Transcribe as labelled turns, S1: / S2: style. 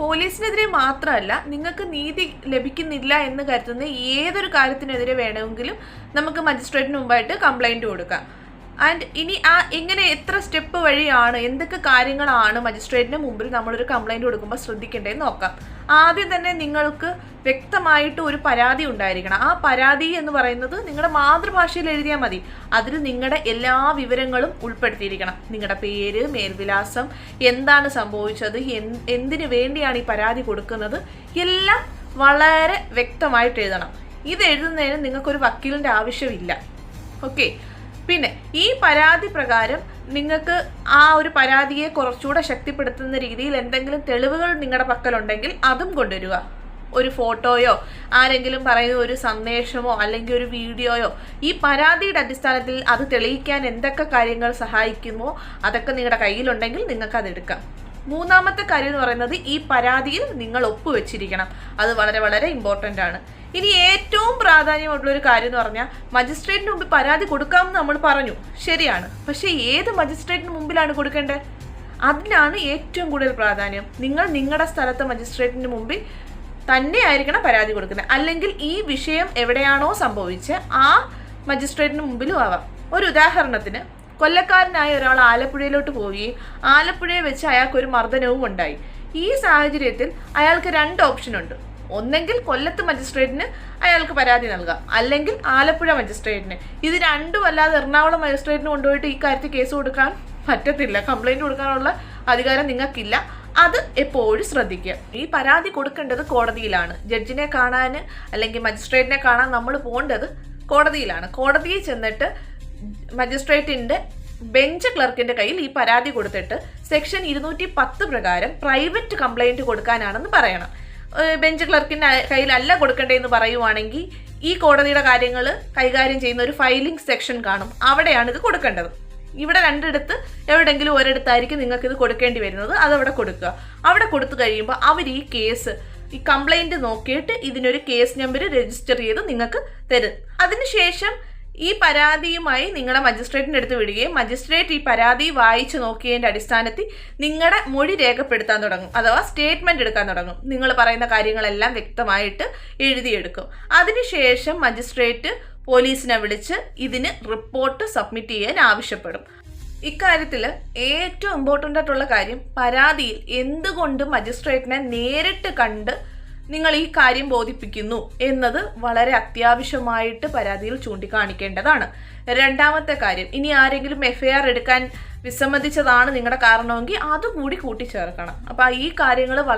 S1: പോലീസിനെതിരെ മാത്രമല്ല നിങ്ങൾക്ക് നീതി ലഭിക്കുന്നില്ല എന്ന് കരുതുന്ന ഏതൊരു കാര്യത്തിനെതിരെ വേണമെങ്കിലും നമുക്ക് മജിസ്ട്രേറ്റിന് മുമ്പായിട്ട് കംപ്ലൈന്റ് കൊടുക്കാം. ആൻഡ് ഇനി ആ എങ്ങനെ എത്ര സ്റ്റെപ്പ് വഴിയാണ് എന്തൊക്കെ കാര്യങ്ങളാണ് മജിസ്ട്രേറ്റിന് മുമ്പിൽ നമ്മളൊരു കംപ്ലൈന്റ് കൊടുക്കുമ്പോൾ ശ്രദ്ധിക്കേണ്ടതെന്ന് നോക്കാം. ആദ്യം തന്നെ നിങ്ങൾക്ക് വ്യക്തമായിട്ട് ഒരു പരാതി ഉണ്ടായിരിക്കണം. ആ പരാതി എന്ന് പറയുന്നത് നിങ്ങളുടെ മാതൃഭാഷയിൽ എഴുതിയാൽ മതി. അതിൽ നിങ്ങളുടെ എല്ലാ വിവരങ്ങളും ഉൾപ്പെടുത്തിയിരിക്കണം. നിങ്ങളുടെ പേര് മേൽവിലാസം എന്താണ് സംഭവിച്ചത് എന്ത് എന്തിനു വേണ്ടിയാണ് ഈ പരാതി കൊടുക്കുന്നത് എല്ലാം വളരെ വ്യക്തമായിട്ട് എഴുതണം. ഇത് എഴുതുന്നതിന് നിങ്ങൾക്കൊരു വക്കീലിന്റെ ആവശ്യമില്ല. ഓക്കെ? പിന്നെ ഈ പരാതി പ്രകാരം നിങ്ങൾക്ക് ആ ഒരു പരാതിയെ കുറച്ചുകൂടെ ശക്തിപ്പെടുത്തുന്ന രീതിയിൽ എന്തെങ്കിലും തെളിവുകൾ നിങ്ങളുടെ പക്കലുണ്ടെങ്കിൽ അതും കൊണ്ടുവരിക. ഒരു ഫോട്ടോയോ ആരെങ്കിലും പറയുന്ന ഒരു സന്ദേശമോ അല്ലെങ്കിൽ ഒരു വീഡിയോയോ ഈ പരാതിയുടെ അടിസ്ഥാനത്തിൽ അത് തെളിയിക്കാൻ എന്തൊക്കെ കാര്യങ്ങൾ സഹായിക്കുമോ അതൊക്കെ നിങ്ങളുടെ കയ്യിലുണ്ടെങ്കിൽ നിങ്ങൾക്ക് അത് എടുക്കാം. മൂന്നാമത്തെ കാര്യം എന്ന് പറയുന്നത് ഈ പരാതിയിൽ നിങ്ങൾ ഒപ്പുവെച്ചിരിക്കണം. അത് വളരെ വളരെ ഇമ്പോർട്ടന്റ് ആണ്. ഇനി ഏറ്റവും പ്രാധാന്യമുള്ള ഒരു കാര്യം എന്ന് പറഞ്ഞാൽ മജിസ്ട്രേറ്റിന് മുമ്പിൽ പരാതി കൊടുക്കാമെന്ന് നമ്മൾ പറഞ്ഞു. ശരിയാണ്. പക്ഷേ ഏത് മജിസ്ട്രേറ്റിന് മുമ്പിലാണ് കൊടുക്കേണ്ടത്? അതിനാണ് ഏറ്റവും കൂടുതൽ പ്രാധാന്യം. നിങ്ങൾ നിങ്ങളുടെ സ്ഥലത്തെ മജിസ്ട്രേറ്റിന് മുമ്പിൽ തന്നെ ആയിരിക്കണം പരാതി കൊടുക്കുന്നത്. അല്ലെങ്കിൽ ഈ വിഷയം എവിടെയാണോ സംഭവിച്ച് ആ മജിസ്ട്രേറ്റിന് മുമ്പിലും ആവാം. ഒരു ഉദാഹരണത്തിന് കൊല്ലക്കാരനായ ഒരാൾ ആലപ്പുഴയിലോട്ട് പോയി ആലപ്പുഴയെ വെച്ച് അയാൾക്ക് ഒരു മർദ്ദനവും ഉണ്ടായി. ഈ സാഹചര്യത്തിൽ അയാൾക്ക് രണ്ട് ഓപ്ഷനുണ്ട് ഒന്നെങ്കിൽ കൊല്ലത്ത് മജിസ്ട്രേറ്റിന് അയാൾക്ക് പരാതി നൽകാം. അല്ലെങ്കിൽ ആലപ്പുഴ മജിസ്ട്രേറ്റിന്. ഇത് രണ്ടും അല്ലാതെ എറണാകുളം മജിസ്ട്രേറ്റിന് കൊണ്ടുപോയിട്ട് ഈ കാര്യത്തിൽ കേസ് കൊടുക്കാൻ പറ്റത്തില്ല. കംപ്ലൈന്റ് കൊടുക്കാനുള്ള അധികാരം നിങ്ങൾക്കില്ല. അത് എപ്പോഴും ശ്രദ്ധിക്കുക. ഈ പരാതി കൊടുക്കേണ്ടത് കോടതിയിലാണ്. ജഡ്ജിനെ കാണാൻ അല്ലെങ്കിൽ മജിസ്ട്രേറ്റിനെ കാണാൻ നമ്മൾ പോകേണ്ടത് കോടതിയിലാണ്. കോടതിയിൽ ചെന്നിട്ട് മജിസ്ട്രേറ്റിന്റെ ബെഞ്ച് ക്ലർക്കിന്റെ കയ്യിൽ ഈ പരാതി കൊടുത്തിട്ട് സെക്ഷൻ ഇരുന്നൂറ്റി പത്ത് പ്രകാരം പ്രൈവറ്റ് കംപ്ലൈന്റ് കൊടുക്കാനാണെന്ന് പറയണം. ബെഞ്ച് ക്ലർക്കിന്റെ കയ്യിലല്ല കൊടുക്കേണ്ടതെന്ന് പറയുവാണെങ്കിൽ ഈ കോടതിയുടെ കാര്യങ്ങൾ കൈകാര്യം ചെയ്യുന്ന ഒരു ഫയലിംഗ് സെക്ഷൻ കാണും. അവിടെയാണ് ഇത് കൊടുക്കേണ്ടത്. ഇവിടെ രണ്ടിടത്ത് എവിടെങ്കിലും ഒരിടത്തായിരിക്കും നിങ്ങൾക്ക് ഇത് കൊടുക്കേണ്ടി വരുന്നത്. അതവിടെ കൊടുക്കുക. അവിടെ കൊടുത്തു കഴിയുമ്പോൾ അവർ ഈ കേസ് ഈ കംപ്ലൈന്റ് നോക്കിയിട്ട് ഇതിനൊരു കേസ് നമ്പർ രജിസ്റ്റർ ചെയ്ത് നിങ്ങൾക്ക് തരും. അതിനുശേഷം ഈ പരാതിയുമായി നിങ്ങളെ മജിസ്ട്രേറ്റിന്റെ അടുത്ത് വിടുകയും മജിസ്ട്രേറ്റ് ഈ പരാതി വായിച്ചു നോക്കിയതിന്റെ അടിസ്ഥാനത്തിൽ നിങ്ങളുടെ മൊഴി രേഖപ്പെടുത്താൻ തുടങ്ങും. അഥവാ സ്റ്റേറ്റ്മെന്റ് എടുക്കാൻ തുടങ്ങും. നിങ്ങൾ പറയുന്ന കാര്യങ്ങളെല്ലാം വ്യക്തമായിട്ട് എഴുതിയെടുക്കും. അതിനുശേഷം മജിസ്ട്രേറ്റ് പോലീസിനെ വിളിച്ച് ഇതിന് റിപ്പോർട്ട് സബ്മിറ്റ് ചെയ്യാൻ ആവശ്യപ്പെടും. ഇക്കാര്യത്തിൽ ഏറ്റവും ഇമ്പോർട്ടന്റ് ആയിട്ടുള്ള കാര്യം പരാതിയിൽ എന്തുകൊണ്ട് മജിസ്ട്രേറ്റിനെ നേരിട്ട് കണ്ട് നിങ്ങൾ ഈ കാര്യം ബോധിപ്പിക്കുന്നു എന്നത് വളരെ അത്യാവശ്യമായിട്ട് പരാതിയിൽ ചൂണ്ടിക്കാണിക്കേണ്ടതാണ്. രണ്ടാമത്തെ കാര്യം ഇനി ആരെങ്കിലും എഫ്ഐആർ എടുക്കാൻ വിസമ്മതിച്ചതാണ് നിങ്ങളുടെ കാരണമെങ്കിൽ അതും കൂടി കൂട്ടിച്ചേർക്കണം. അപ്പോൾ ഈ കാര്യങ്ങൾ